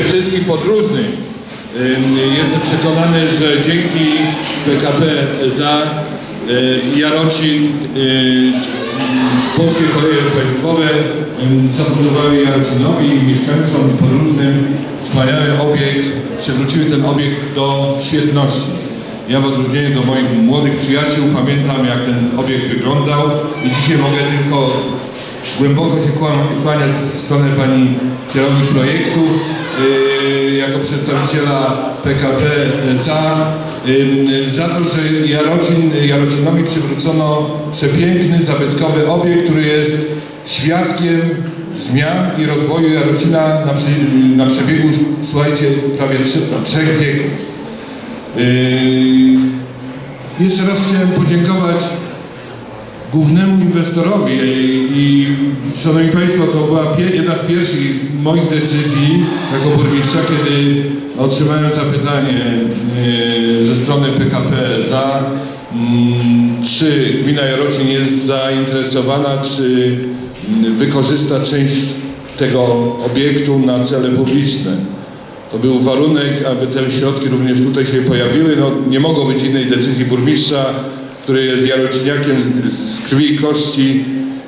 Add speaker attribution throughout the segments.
Speaker 1: wszystkich podróżnych. Jestem przekonany, że dzięki PKP za y, Jarocin y, Polskie Koleje Państwowe zafundowały Jarocinowi i mieszkańcom podróżnym wspaniały obiekt, przywróciły ten obiekt do świetności. Ja w odróżnieniu do moich młodych przyjaciół pamiętam jak ten obiekt wyglądał i dzisiaj mogę tylko Głęboko się kłaniać w stronę Pani kierownik projektu jako przedstawiciela PKP za, yy, za to, że Jarocin, Jarocinowi przywrócono przepiękny, zabytkowy obiekt, który jest świadkiem zmian i rozwoju Jarocina na, prze- na przebiegu, słuchajcie, prawie trzy, no, trzech wieków. Yy, jeszcze raz chciałem podziękować głównemu inwestorowi i, Szanowni Państwo, to była jedna z pierwszych moich decyzji jako burmistrza, kiedy otrzymałem zapytanie e, ze strony PKP za mm, czy gmina Jarocin jest zainteresowana, czy mm, wykorzysta część tego obiektu na cele publiczne. To był warunek, aby te środki również tutaj się pojawiły. No, nie mogło być innej decyzji burmistrza, który jest jarociniakiem z, z krwi i kości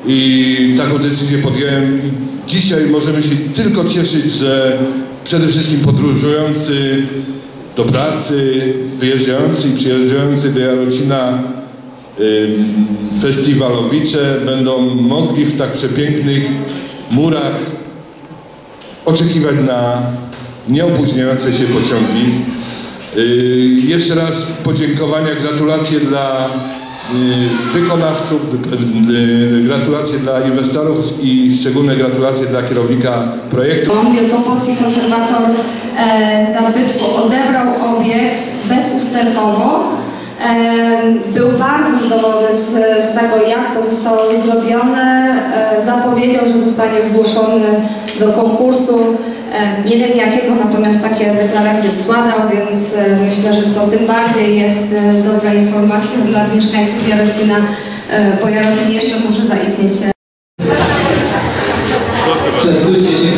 Speaker 1: i taką decyzję podjąłem. Dzisiaj możemy się tylko cieszyć, że przede wszystkim podróżujący do pracy, wyjeżdżający i przyjeżdżający do Jarocina ym, festiwalowicze będą mogli w tak przepięknych murach oczekiwać na nieopóźniające się pociągi. Yy, Jeszcze raz podziękowania, gratulacje dla yy, wykonawców, yy, gratulacje dla inwestorów i szczególne gratulacje dla kierownika projektu.
Speaker 2: Wielkopolski konserwator e, zabytku odebrał obiekt bezusterkowo. Był bardzo zadowolony z, z tego, jak to zostało zrobione. E, zapowiedział, że zostanie zgłoszony do konkursu. Nie wiem jakiego, natomiast takie deklaracje składał, więc e, myślę, że to tym bardziej jest e, dobra informacja dla mieszkańców Jarocina, bo Jarocin jeszcze może zaistnieć.
Speaker 3: Częstujcie się